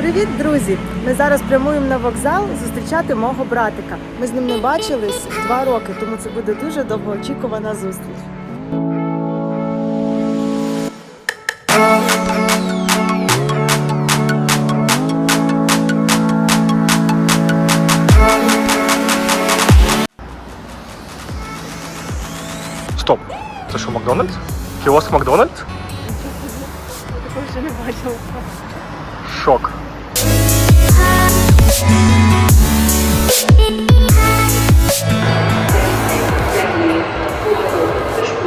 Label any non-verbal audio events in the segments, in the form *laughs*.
Привіт, друзі! Ми зараз прямуємо на вокзал зустрічати мого братика. Ми з ним не бачились два роки, тому це буде дуже довгоочікувана зустріч. Стоп! Це що, Макдональдс? Кіоск Макдональдс? Такого ще не бачила. Шок.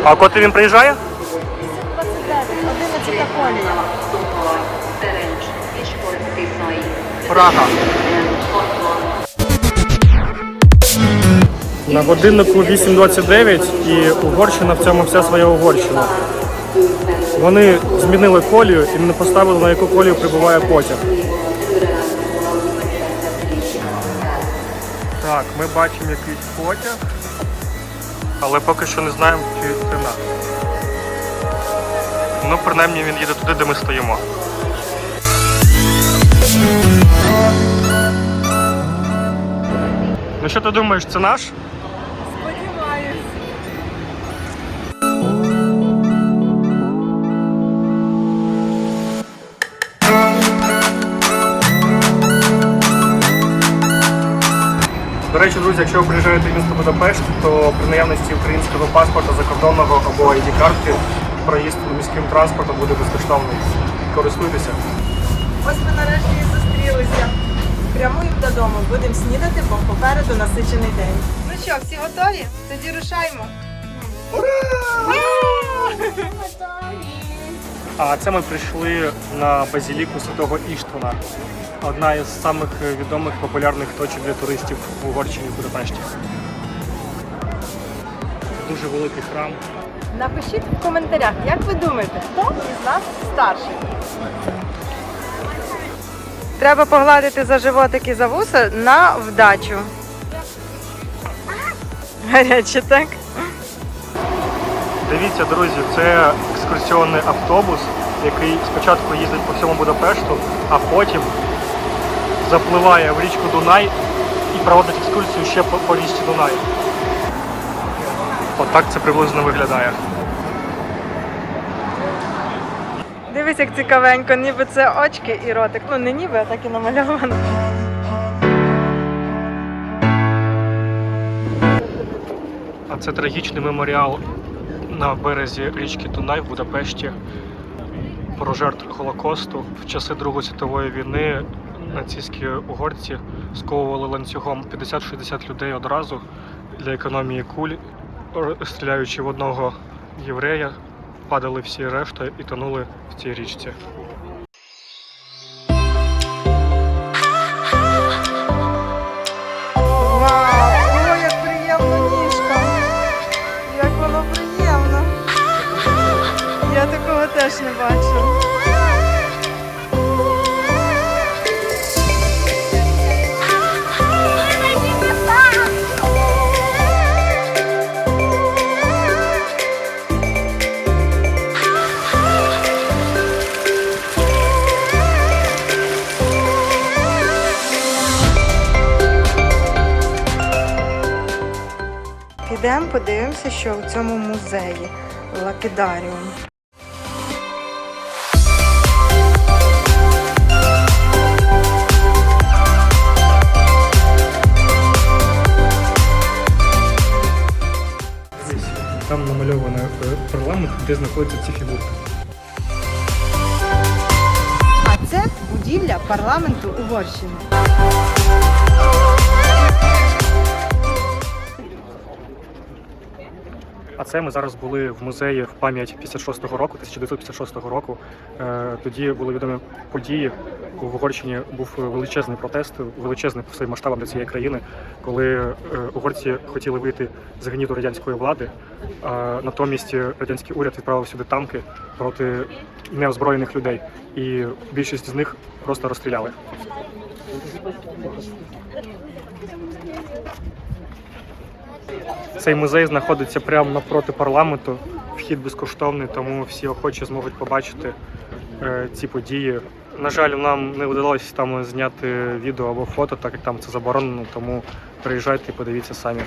А коли він приїжджає? 29, 11 колія. Прага. На годиннику 8.29 і Угорщина в цьому вся своя Угорщина. Вони змінили колію і не поставили, на яку колію прибуває потяг. Так, ми бачимо якийсь потяг, але поки що не знаємо, чи це наш. Ну, принаймні він їде туди, де ми стоїмо. Ну що ти думаєш, це наш? До речі, друзі, якщо ви приїжджаєте в місто Будапешт, то при наявності українського паспорта, закордонного або ID-картки проїзд міським транспортом буде безкоштовний. Користуйтеся. Ось ми нарешті і зустрілися. Прямуємо додому, будемо снідати, бо попереду насичений день. Ну що, всі готові? Тоді рушаємо. Ура! А це ми прийшли на базіліку Святого Іштвана. Одна із самих відомих популярних точок для туристів в Угорщині в Будапешті. Дуже великий храм. Напишіть в коментарях, як ви думаєте, хто із нас старший? Треба погладити за животик і за вуса на вдачу. Гаряче, так? Дивіться, друзі, це екскурсіонний автобус, який спочатку їздить по всьому Будапешту, а потім запливає в річку Дунай і проводить екскурсію ще по, по річці Дунай. Отак це приблизно виглядає. Дивись, як цікавенько, ніби це очки і ротик. Ну не ніби, а так і намальовано. А це трагічний меморіал на березі річки Дунай в Будапешті про жертв Голокосту. В часи Другої світової війни нацистські угорці сковували ланцюгом 50-60 людей одразу для економії куль, стріляючи в одного єврея, падали всі решта і тонули в цій річці. Я такого теж не бачила. Підемо подивимося, що у цьому музеї Лапідаріум. Там намальовано е, парламент, де знаходяться ці фігурки. А це будівля парламенту Угорщини. А це ми зараз були в музеї в пам'ять 56-го року, 1956 року. Е, Тоді були відомі події. В Угорщині був величезний протест, величезний по своїм масштабам для цієї країни, коли е, угорці хотіли вийти з гніту радянської влади. А натомість радянський уряд відправив сюди танки проти неозброєних людей, і більшість з них просто розстріляли. Цей музей знаходиться прямо навпроти парламенту. Вхід безкоштовний, тому всі охочі зможуть побачити е, ці події На жаль, нам не вдалося там зняти відео або фото, так як там це заборонено, тому приїжджайте і подивіться самі.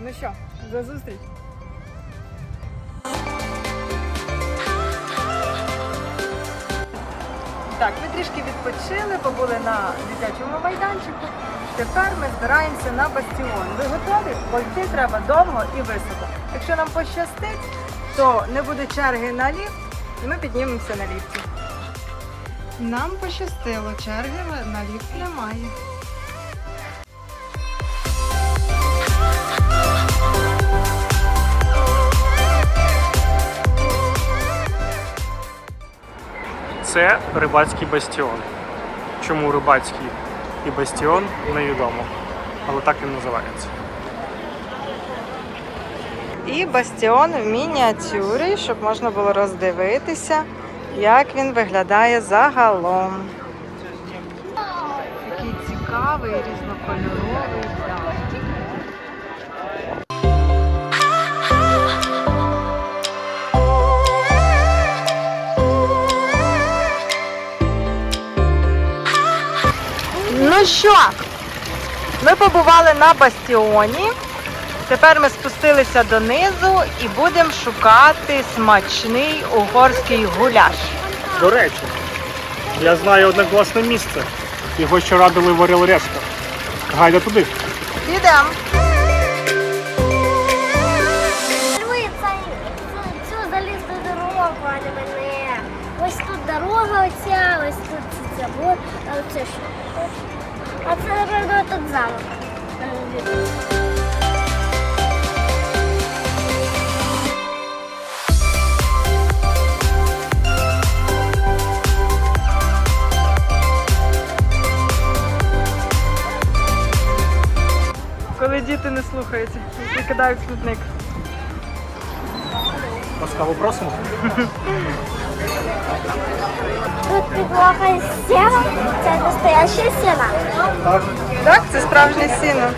Ну що, за зустріч. Так, ми трішки відпочили, побули на дитячому майданчику. Тепер ми збираємося на бастіон. Ви готові? Бо йти треба довго і високо. Якщо нам пощастить, то не буде черги на ліфт, і ми піднімемося на ліфті. Нам пощастило, черги на ліфт немає. Це рибацький бастіон. Чому рибацький і бастіон невідомо, але так він називається. І бастіон в мініатюрі, щоб можна було роздивитися, як він виглядає загалом. Такий цікавий, різнокольоровий що, ми побували на бастіоні. Тепер ми спустилися донизу і будемо шукати смачний угорський гуляш. До речі, я знаю одне класне місце. Його ще радили в Орел Решта. Гайда туди. Підемо. Цю, залізну дорогу, а не мене. Ось тут дорога оця, ось тут це вот, а оце що? А це, напевно, тут замок. Коли діти не слухаються, викидають смітник. Ласкаво просимо. *laughs* Тут підлога з сіна, це настояще сіна. Так. Так, це справжнє сіно.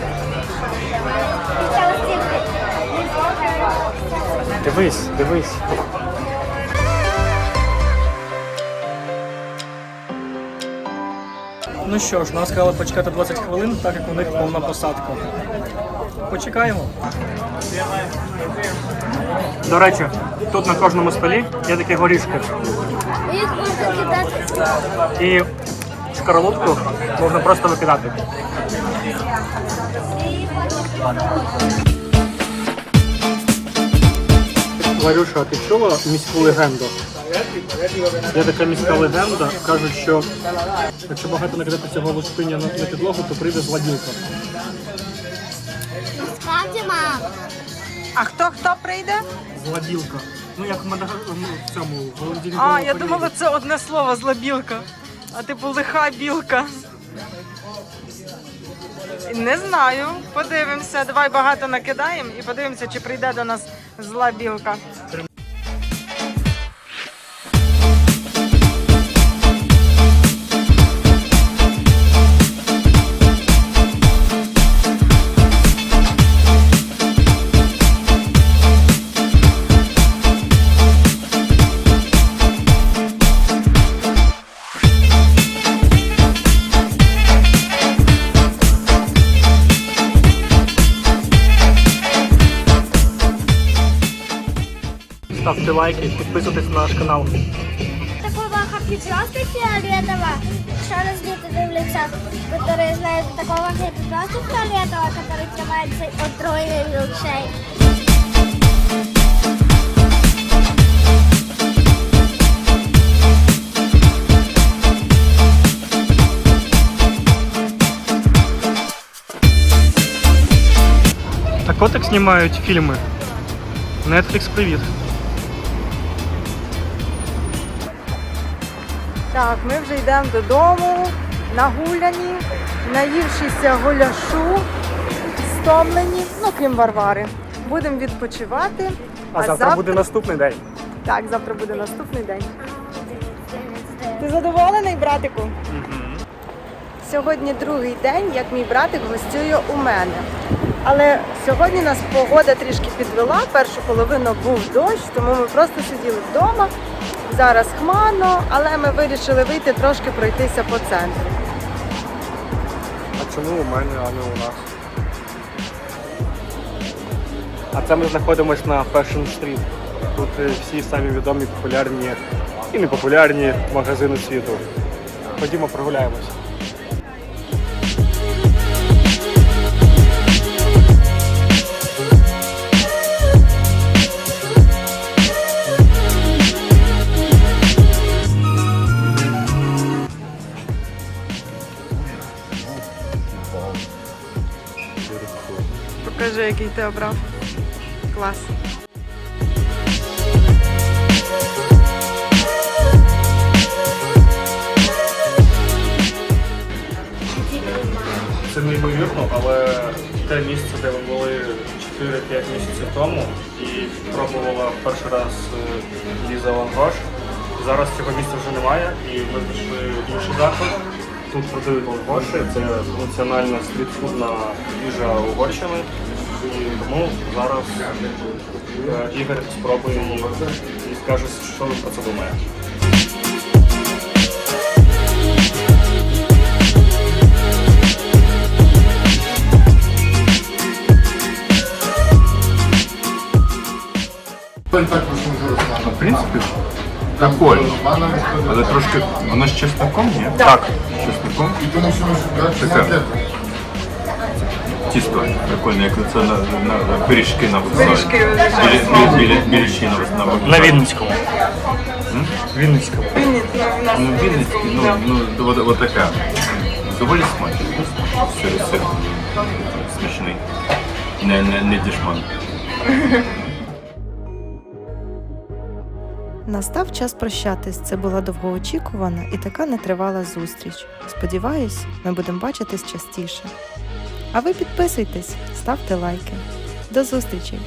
Дивись, дивись. Ну що ж, нам сказали почекати 20 хвилин, так як у них повна посадка. Почекаємо. До речі, тут на кожному столі є такі горішки. Їх можна кидати. І шкаралупку можна просто викидати. Варюша, а ти чула міську легенду? Є така міська легенда, кажуть, що якщо багато накидати цього лушпиня на, на підлогу, то прийде зладілка. Справді, мам. А хто хто прийде? Злобілка. Ну як в Мадагар... ну, в цьому в А, я думала, це одне слово злобілка. А типу лиха білка. Не знаю. Подивимося. Давай багато накидаємо і подивимося, чи прийде до нас зла білка. Ставте лайки, підписуйтесь на наш канал. Такого хаппі-просто фіолетового, що раз діти дивляться, які знають такого хаппі-просто фіолетового, який тримається отруєний мілкшейк. Так от як знімають фільми. Netflix, привіт. Так, ми вже йдемо додому, нагуляні, наївшися гуляшу, стомлені, ну крім Варвари. Будемо відпочивати. А, завтра, буде наступний день. Так, завтра буде наступний день. Ти задоволений, братику? Сьогодні другий день, як мій братик гостює у мене. Але сьогодні нас погода трішки підвела. Першу половину був дощ, тому ми просто сиділи вдома Зараз хмарно, але ми вирішили вийти трошки пройтися по центру. А чому у мене, а не у нас? А це ми знаходимося на Fashion Street. Тут е, всі самі відомі популярні і непопулярні магазини світу. Ходімо прогуляємось. Ти обрав. Клас. Це неймовірно, але те місце, де ми були 4-5 місяців тому і пробувала перший раз е, Ліза Лангош. Зараз цього місця вже немає, і ми знайшли інший заклад. Тут продають лангоші, це національна стрітфудна їжа Угорщини. І тому зараз е, Ігор спробує її і скаже, що він про це думає. В принципі, прикольно. Але трошки воно з чесноком, ні? Так. З чесноком. Таке Тісто прикольне, як це на, на, на пиріжки на вокзалі. Пиріжки біля, біля, білячі на, на вокзалі. На Вінницькому. Вінницькому. Ну, Вінницький, ну, ну от, от така. Доволі смачно. Сир, сир. Смачний. Не, не, не дішман. Настав час прощатись. Це була довгоочікувана і така нетривала зустріч. Сподіваюсь, ми будемо бачитись частіше. А ви підписуйтесь, ставте лайки. До зустрічі!